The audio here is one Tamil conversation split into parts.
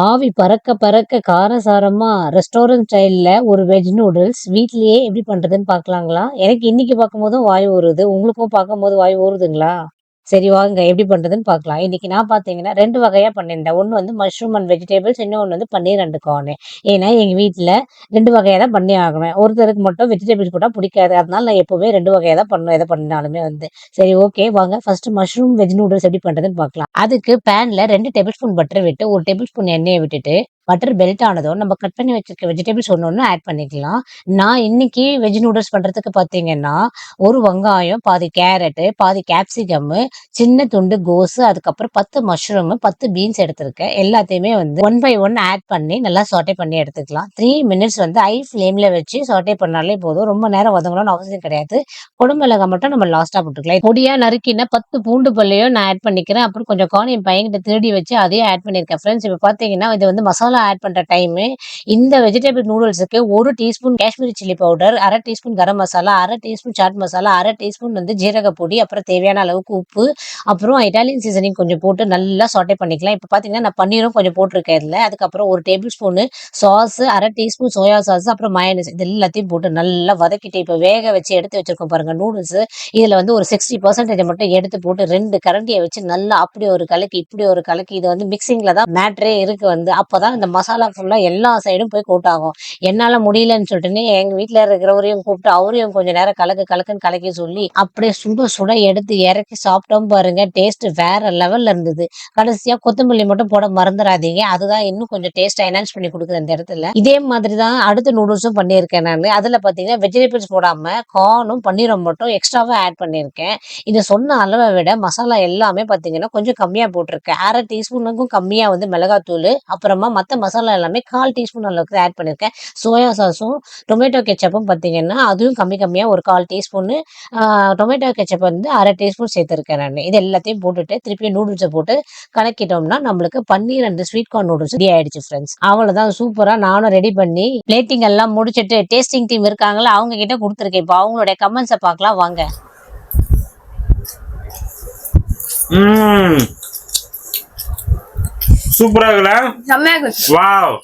ஆவி பறக்க பறக்க காரசாரமாக ரெஸ்டாரண்ட் ஸ்டைலில் ஒரு வெஜ் நூடுல்ஸ் வீட்லேயே எப்படி பண்ணுறதுன்னு பார்க்கலாங்களா? எனக்கு இன்னைக்கு பார்க்கும்போதும் வாய் ஊறுது. உங்களுக்கும் பார்க்கும்போது வாய் ஊறுதுங்களா? சரி வாங்க எப்படி பண்ணுறதுன்னு பார்க்கலாம். இன்றைக்கி நான் பார்த்தீங்கன்னா ரெண்டு வகையாக பண்ணியிருந்தேன். ஒன்று வந்து மஷ்ரூம் அண்ட் வெஜிடபிள்ஸ் இன்னொன்று வந்து பன்னீர் ரெண்டு கார்ன். ஏன்னா எங்கள் வீட்டில் ரெண்டு வகையாக தான் பண்ணி ஆகணும். ஒருத்தருக்கு மட்டும் வெஜிடபிள்ஸ் போட்டால் பிடிக்காது. அதனால நான் எப்போவுமே ரெண்டு வகையாக தான் பண்ணுவேன். எதை பண்ணாலுமே வந்து. சரி ஓகே வாங்க ஃபர்ஸ்ட் மஷ்ரூம் வெஜ் நூடுல்ஸ் எப்படி பண்ணுறதுன்னு பார்க்கலாம். அதுக்கு பேனில் ரெண்டு டேபிள் ஸ்பூன் பட்டர் விட்டு ஒரு டேபிள் ஸ்பூன் எண்ணெயை விட்டுட்டு பட்டர் பெல்ட் ஆனதும் நம்ம கட் பண்ணி வச்சிருக்க வெஜிடபிள்ஸ் ஒன்று ஒன்று ஆட் பண்ணிக்கலாம். நான் இன்னைக்கு வெஜ் நூடுல்ஸ் பண்ணுறதுக்கு பார்த்தீங்கன்னா, ஒரு வெங்காயம், பாதி கேரட்டு பாதி கேப்சிகம், சின்ன துண்டு கோஸ், அதுக்கப்புறம் 10 மஷ்ரூம், 10 பீன்ஸ் எடுத்திருக்கேன். எல்லாத்தையுமே வந்து ஒன் பை ஒன் ஆட் பண்ணி நல்லா சாட்டே பண்ணி எடுத்துக்கலாம். த்ரீ மினிட்ஸ் வந்து ஐ ஃப்ளேமில் வச்சு சாட்டே பண்ணாலே போதும். ரொம்ப நேரம் வதங்கணும்னு அவசியம் கிடையாது. குடமிளகாய் மட்டும் நம்ம லாஸ்ட்டாக போட்டுக்கலாம். பொடியாக நறுக்கின 10 பூண்டு பல்லையும் நான் ஆட் பண்ணிக்கிறேன். அப்புறம் கொஞ்சம் கார்ன் என் பையன்கிட்ட திருடி வச்சு அதையும் ஆட் பண்ணியிருக்கேன் ஃப்ரெண்ட்ஸ். இப்போ பார்த்தீங்கன்னா, இது வந்து மசாலா ஆட் பண்ற டைமு. இந்த வெஜிடபிள் நூடுல்ஸுக்கு ஒரு டீஸ்பூன் காஷ்மீரி சில்லி பவுடர், அரை டீஸ்பூன் கரம் மசாலா, அரை டீஸ்பூன் சாட் மசாலா, அரை டீஸ்பூன் வந்து ஜீரக பொடி, அப்புறம் தேவையான அளவுக்கு உப்பு, அப்புறம் இட்டாலியன் சீசனிங் கொஞ்சம் போட்டு நல்லா சாட்டே பண்ணிக்கலாம். இப்போ பார்த்தீங்கன்னா, நான் பன்னீரும் கொஞ்சம் போட்டிருக்கேன் இதில் அதுக்கப்புறம் ஒரு டேபிள் ஸ்பூனு சாஸ், அரை டீஸ்பூன் சோயா சாஸ், அப்புறம் மயனஸ் இது எல்லாத்தையும் போட்டு நல்லா வதக்கிட்டு இப்போ வேக வச்சு எடுத்து வச்சிருக்கோம் பாருங்க நூடுல்ஸ். இதில் வந்து ஒரு 60% மட்டும் எடுத்து போட்டு ரெண்டு கரண்டியை வச்சு நல்லா அப்படி ஒரு கலக்கி, இப்படி ஒரு கலக்கி இது வந்து மிக்ஸிங்ல தான் மேட்ரே இருக்கு வந்து. அப்பதான் இந்த மசாலா ஃபுல்லாக எல்லா சைடும் போய் கோட் ஆகும். முடியலன்னு சொல்லிட்டுன்னு எங்கள் வீட்டில் இருக்கிறவரையும் கூப்பிட்டு அவரையும் கொஞ்சம் நேரம் கலக்கு கலக்குன்னு கலக்கி சொல்லி, அப்படியே சுட சுட எடுத்து இறக்கி சாப்பிட்டோம் பாருங்க. டேஸ்ட் வேற லெவல்ல இருந்தது. கடைசியா கொத்தமல்லி மட்டும் போட மறந்துடாதீங்க அதுதான் இன்னும் கொஞ்சம் டேஸ்ட் என்ஹான்ஸ் பண்ணி கொடுக்குது அந்த இடத்துல. இதே மாதிரி தான் அடுத்த நூடுல்ஸும் பண்ணியிருக்கேன் நான் அதுல பார்த்தீங்கன்னா, வெஜிடபிள்ஸ் போடாம கார்னும், பன்னீரும் மட்டும் எக்ஸ்ட்ராவா ஆட் பண்ணியிருக்கேன். இது சொன்ன அளவை விட மசாலா எல்லாமே பார்த்தீங்கன்னா, கொஞ்சம் கம்மியா போட்டிருக்கேன். அரை டீஸ்பூனுக்கும் கம்மியா வந்து மிளகாத்தூள் அப்புறமா மத்த மசாலா எல்லாமே 1/4 டீஸ்பூன் அளவுக்கு ஆட் பண்ணியிருக்கேன். சோயா சாஸும், டொமேட்டோ கெச்சப்பும் பார்த்தீங்கன்னா, அதுவும் கம்மி கம்மியாக ஒரு 1/4 டொமேட்டோ கெட்சப் வந்து அரை டீஸ்பூன் சேர்த்துருக்கேன் நான் இது எல்லாத்தையும் போட்டுட்டு திருப்பியும் நூடுல்ஸை போட்டு கலக்கிட்டோம்னா, நம்மளுக்கு paneer and sweet corn noodles ready ஆயிடுச்சு ஃப்ரெண்ட்ஸ். அவ்வளோதான் சூப்பராக நானும் ரெடி பண்ணி பிளேட்டிங் எல்லாம் முடிச்சுட்டு டேஸ்டிங் டீம் இருக்காங்களா அவங்க கிட்ட கொடுத்துருக்கேன் இப்போ அவங்களுடைய கமெண்ட்ஸை பார்க்கலாம் வாங்க. ம் சூப்பரா இருக்குல்ல வாவ்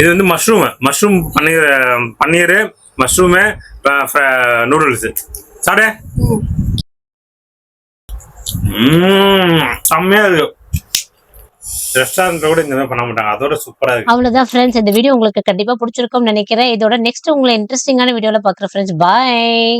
இது வந்து mushroom mushroom paneer paneer mushroom noodles சாப்பிடு செம்மையா இருக்கு ரெஸ்டாரண்ட்ல கூட இந்த மாதிரி பண்ண மாட்டாங்க அதோட சூப்பரா இருக்கு அவ்வளோதான் ஃப்ரெண்ட்ஸ். இந்த வீடியோ உங்களுக்கு கண்டிப்பா பிடிச்சிருக்கும்னு நினைக்கிறேன். இதோட நெக்ஸ்ட் உங்களை இன்ட்ரெஸ்டிங்கான வீடியோல பார்க்குறேன் ஃப்ரெண்ட்ஸ். பாய்.